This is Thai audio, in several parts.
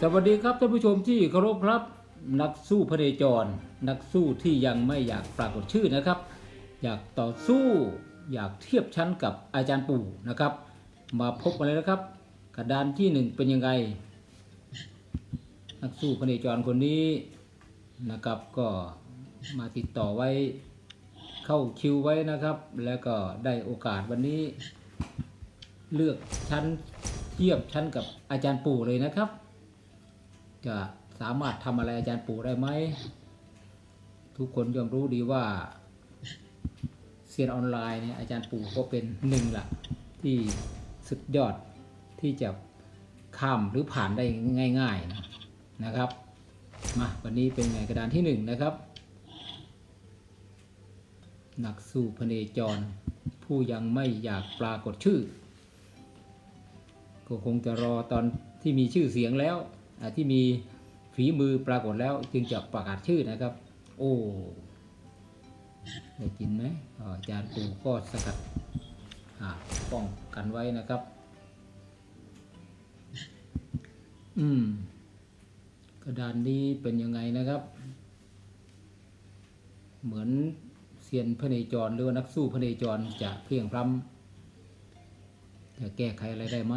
สวัสดีครับท่านผู้ชมที่เคารพครับ นักสู้พระเนจร นักสู้ที่ยังไม่อยากปรากฏชื่อนะครับ อยากต่อสู้อยากเทียบชั้นกับอาจารย์ปู่นะครับ มาพบกันเลยนะครับ กระดานที่หนึ่งเป็นยังไง นักสู้พระเนจรคนนี้นะครับก็มาติดต่อไว้เข้าคิวไว้นะครับ แล้วก็ได้โอกาสวันนี้ เลือกชั้นเทียบชั้นกับอาจารย์ปู่เลยนะครับ จะสามารถทำอะไรอาจารย์ปู่ได้ไหม ทุกคนย่อมรู้ดีว่าเซียนออนไลน์เนี่ยอาจารย์ปู่ก็เป็นหนึ่งละที่สุดยอดที่จะข้ามหรือผ่านได้ง่ายๆนะนะครับ มาวันนี้เป็นไงกระดานที่หนึ่งนะครับ นักสู้พเนจร ผู้ยังไม่อยากปรากฏชื่อ ก็คงจะรอตอนที่มีชื่อเสียงแล้ว ที่มีฝีมือปรากฏแล้วจึงจะประกาศชื่อนะครับ โอ้ได้กินไหมอาจารย์ปูก็สกัดป้องกันไว้นะครับ อืม กระดานนี้เป็นยังไงนะครับ เหมือนเซียนพระเนจรหรือว่านักสู้พระเนจรจะเพียงพล้ำจะแก้ไขอะไรได้ไหม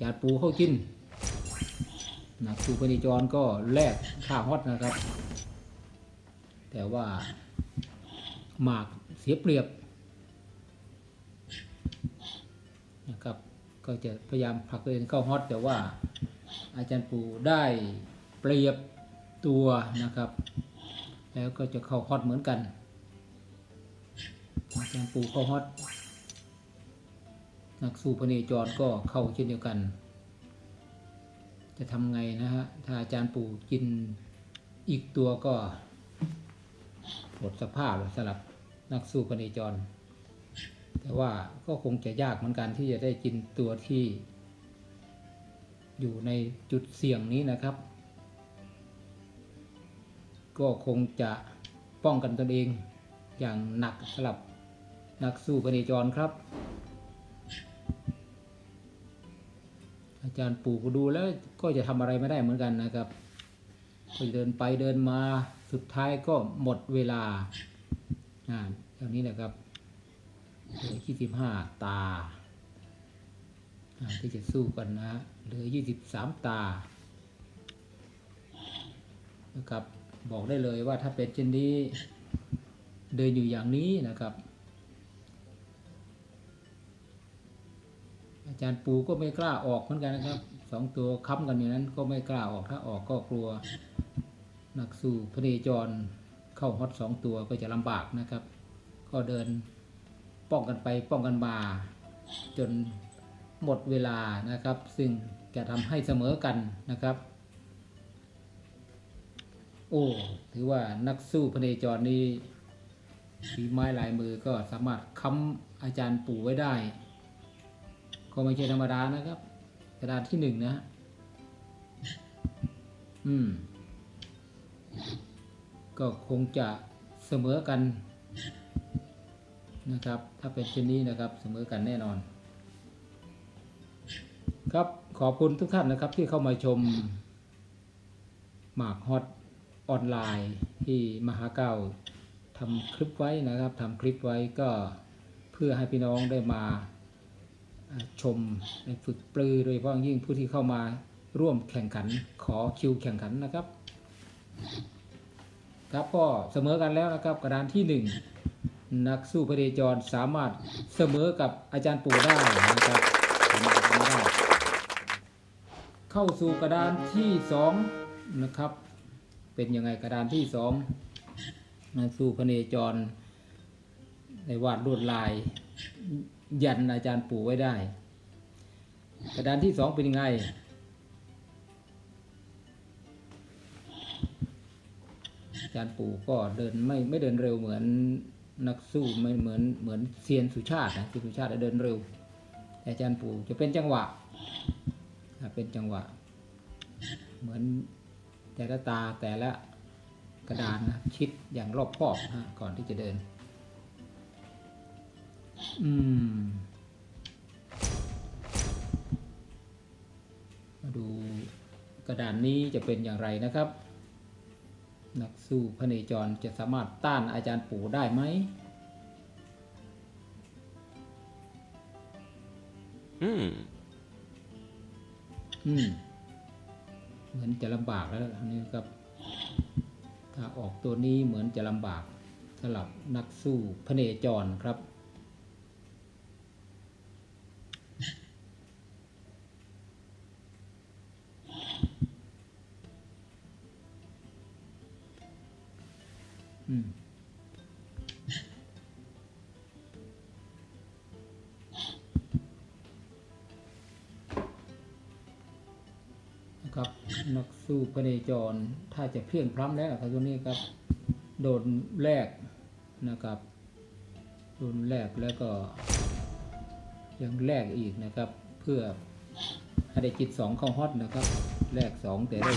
จารปูเข้ากิน นักสู้พระเนจรก็แลกค่าฮอตนะครับ แต่ว่าหมากเสียเปรียบนะครับก็จะพยายามผลักตัวเองเข้าฮอตแต่ว่าอาจารย์ปูได้เปรียบตัวนะครับ แล้วก็จะเข้าฮอตเหมือนกัน อาจารย์ปูเข้าฮอตนักสู้พเนจรก็เข้าเช่นเดียวกัน จะทำไงนะฮะ ถ้าอาจารย์ปู่กินอีกตัวก็หมดสภาพสำหรับนักสู้พเนจร แต่ว่าก็คงจะยากเหมือนกันที่จะได้กินตัวที่ อยู่ในจุดเสี่ยงนี้นะครับ ก็คงจะป้องกันตนเองอย่างหนักสำหรับนักสู้พเนจรครับ จารย์ปู่ก็ดูแล้วก็จะทำอะไรไม่ได้เหมือนกันนะครับ ก็เดินไปเดินมาสุดท้ายก็หมดเวลาอ่าอย่างนี้นะครับเหลือ25ตาอ่าที่จะสู้กันนะฮะเหลือ23ตานะครับบอกได้เลยว่าถ้าเป็นเช่นนี้ เดินอยู่อย่างนี้นะครับ จารย์ปูก็ไม่กล้าออกเหมือนกันนะครับสองตัวค้ำกันอย่างนั้นก็ไม่กล้าออกถ้าออกก็กลัว นักสู้พระเนจรเข้าฮอตสองตัวก็จะลำบากนะครับ ก็เดินป้องกันไปป้องกันมา จนหมดเวลานะครับ ซึ่งจะทำให้เสมอกันนะครับ โอ้ถือว่านักสู้พระเนจรนี้ฝีไม้ลายมือก็สามารถค้ำอาจารย์ปู่ไว้ได้ ก็ไม่ใช่ธรรมดานะครับ กระดานที่หนึ่งนะ อืม ก็คงจะเสมอกันนะครับ ถ้าเป็นเช่นนี้นะครับ เสมอกันแน่นอน ครับขอบคุณทุกท่านนะครับ ที่เข้ามาชมหมากฮอตออนไลน์ที่มหาเก้าทำคลิปไว้นะครับทำคลิปไว้ก็เพื่อให้พี่น้องได้มาอ่า ชมในฝึกปลือโดยเฉพาะอยยิ่งผู้ที่เข้ามาร่วมแข่งขันขอคิวแข่งขันนะครับ ครับก็เสมอกันแล้วนะครับกระดานที่หนึ่งนักสู้พระเดจรสามารถเสมอกับอาจารย์ปู่ได้นะครับเข้าสู่กระดานที่สองนะครับ เป็นยังไงกระดานที่สองนักสู้พระเนจรในวาดลวดลาย ยันอาจารย์ปู่ไว้ได้ กระดานที่สองเป็นยังไง อาจารย์ปู่ก็เดินไม่ไม่เดินเร็วเหมือนนักสู้ไม่เหมือนเหมือนเซียนสุชาตินะเซียนสุชาติเดินเร็วแต่อาจารย์ปู่จะเป็นจังหวะเป็นจังหวะ เหมือนแต่ละตาแต่ละกระดานนะชิดอย่างรอบคอบนะก่อนที่จะเดิน อืม มาดูกระดานนี้จะเป็นอย่างไรนะครับ นักสู้พเนจรจะสามารถต้านอาจารย์ปู่ได้ไหมอืม อืม เหมือนจะลำบากแล้วอันนี้ครับ ถ้าออกตัวนี้เหมือนจะลำบากสำหรับนักสู้พเนจรครับ นักสู้พเนจร ถ้าจะเพียงพล้ำแล้วครับตัวนี้ครับ โดนแรกนะครับ โดนแรกแล้วก็ยังแรกอีกนะครับ เพื่อให้ได้จิตสองเข้าฮอตนะครับแรกสองแต่ได้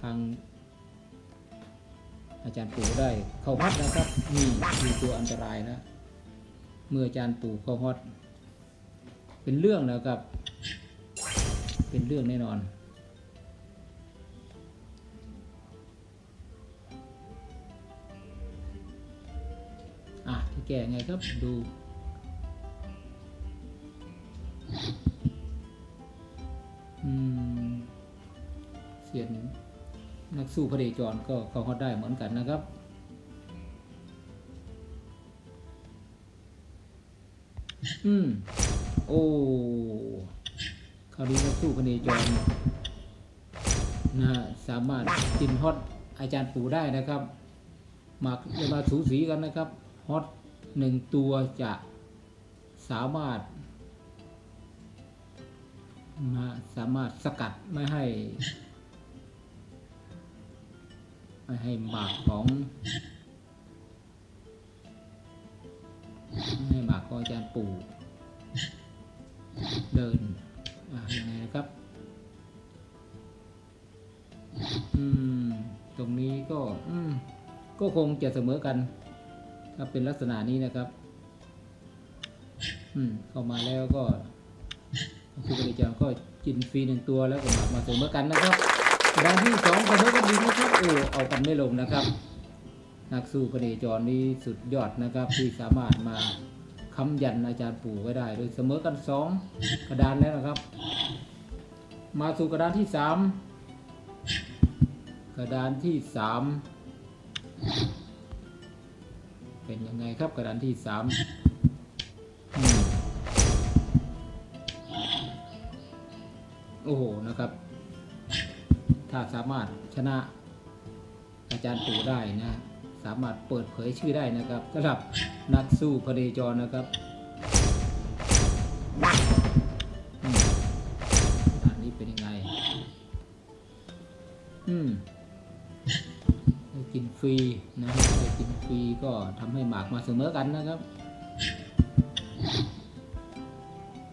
ทาง อาจารย์ปู่ได้เข้าฮอตนะครับนี่คือตัวอันตรายนะเมื่ออาจารย์ปู่เข้าฮอตเป็นเรื่องนะครับ เป็นเรื่องแน่นอน แก้ไงครับดู อืม เสียนนักสู้พระเดจรก็เขาฮอดได้เหมือนกันนะครับ อืม โอ้คราวนี้นักสู้พระเดจรนะฮะสามารถกินฮอตอาจารย์ปู่ได้นะครับ หมากจะมาสูสีกันนะครับฮอต หนึ่งตัวจะสามารถมาสามารถสกัดไม่ให้ ไม่ให้หมากของไม่ให้หมากของอาจารย์ปู่เดินอะยังไงนะครับ อืม ตรงนี้ก็ อืม ก็คงจะเสมอกัน ถ้าเป็นลักษณะนี้นะครับ อืม เข้ามาแล้วก็คือบริจาคก็กินฟรีหนึ่งตัวแล้วก็มามาเสมอกันนะครับด้านที่สองเสมอกันดีนะครับโอ้เอากันไม่ลงนะครับนักสู้พเนจรนี้สุดยอดนะครับ ที่สามารถมาค้ำยันอาจารย์ปู่ไว้ได้ โดยเสมอกันสองกระดานแล้วนะครับ มาสู่กระดานที่สามกระดานที่สาม เป็นยังไงครับกระดานที่สามโอ้โหนะครับ ถ้าสามารถชนะอาจารย์ปู่ได้นะ สามารถเปิดเผยชื่อได้นะครับสำหรับนักสู้พเนจรนะครับอืมด่านนี้เป็นยังไง อืมกินฟรีนะ ครับได้กินฟรีก็ทำให้หมากมาเสมอกันนะครับ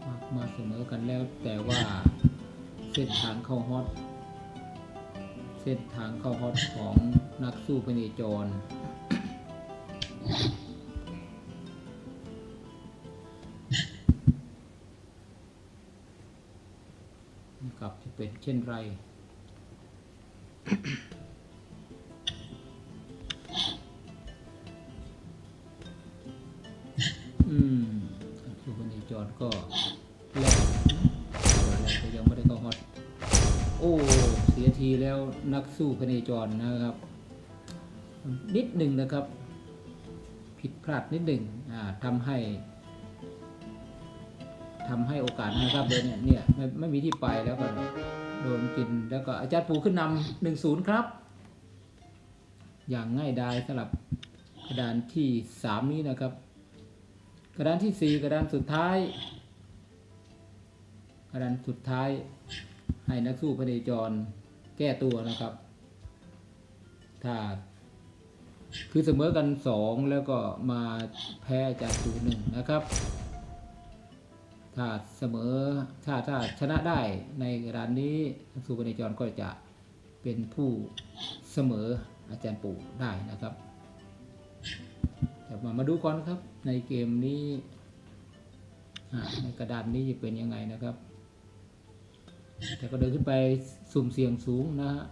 หมากมาเสมอกันแล้วแต่ว่าเส้นทางเข้าฮอตเส้นทางเข้าฮอตของนักสู้พเนจรกับจะเป็นเช่นไร โอ้เสียทีแล้วนักสู้พเนจรนะครับ นิดหนึ่งนะครับ ผิดพลาดนิดหนึ่งทำให้ทำให้โอกาสนะครับเลยเนี่ยเนี่ยไม่ไม่มีที่ไปแล้วก็โดนกินแล้วก็อาจารย์ปูขึ้นนำหนึ่งศูนย์ครับ อย่างง่ายดายสำหรับกระดานที่สามนี้นะครับ กระดานที่สี่กระดานสุดท้าย กระดานสุดท้าย ให้นักสู้พเนจรแก้ตัวนะครับ ถ้า คือเสมอกันสองแล้วก็มาแพ้จากศูนย์หนึ่งนะครับ ถ้าเสมอถ้าถ้าชนะได้ในระดานนี้นักสู้พเนจรก็จะเป็นผู้เสมออาจารย์ปู่ได้นะครับแต่มามาดูก่อนนะครับ ในเกมนี้ในกระดานนี้จะเป็นยังไงนะครับ แต่ก็เดินขึ้นไปสุ่มเสี่ยงสูงนะฮะ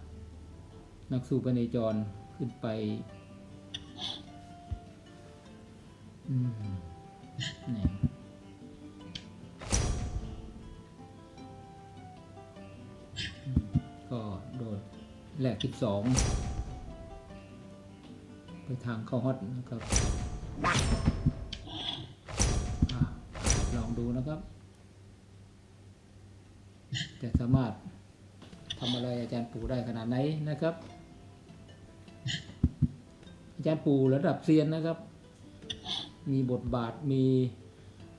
นักสู้พเนจรขึ้นไปอืมนี่ก็โดดแหลกที่สองไปทางเข้าฮอตนะครับลองดูนะครับ จะสามารถทำอะไรอาจารย์ปู่ได้ขนาดไหนนะครับ อาจารย์ปู่ระดับเซียนนะครับ มีบทบาทมี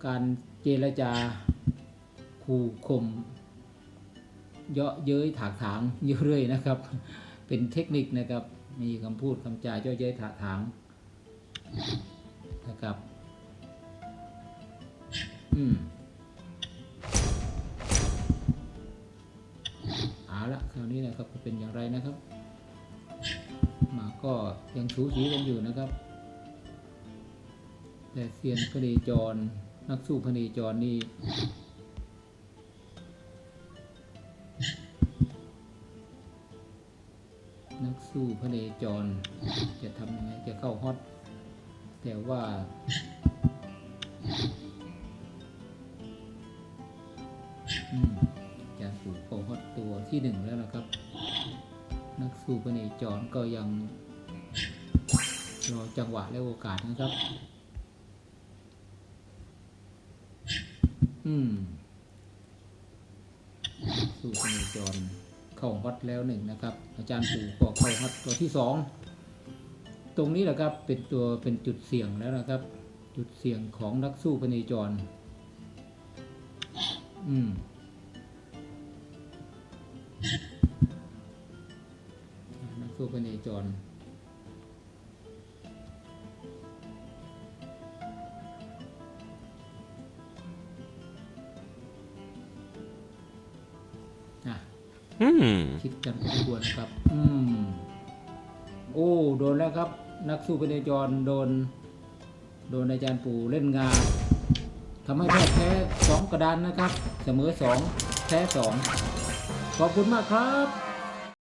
การเจรจาขู่ข่มเยาะเย้ยถากถางเยอะเรื่อยนะครับ เป็นเทคนิคนะครับ มีคำพูดคำจาเยาะเย้ยถากถางนะครับ อืม ละคราวนี้นะครับจะเป็นอย่างไรนะครับ หมาก็ยังสูสีกันอยู่นะครับ แต่เซียนพเนจร นักสู้พเนจรนี่นักสู้พเนจร จะทำยังไงจะเข้าฮอต แต่ว่า อืม อาจารย์ปู่เขาฮอตตัวที่หนึ่งแล้วนะครับ นักสู้พเนจรก็ยังรอจังหวะและโอกาสนะครับ อืมนักสู้พเนจรเข้าฮอตแล้วหนึ่งนะครับ อาจารย์ปู่ก็เข้าฮอตตัวที่สองตรงนี้แหละครับเป็นตัวเป็นจุดเสี่ยงแล้วนะครับ จุดเสี่ยงของนักสู้พเนจร อืม นักสู้พเนจรอะ Hmm. คิดกันพอสมควรนะครับ อืม โอ้ โดนแล้วครับ นักสู้พเนจรโดน โดนอาจารย์ปู่เล่นงานทำให้แพ้แพ้สองกระดานนะครับ เสมอสองแพ้สองขอบคุณมากครับ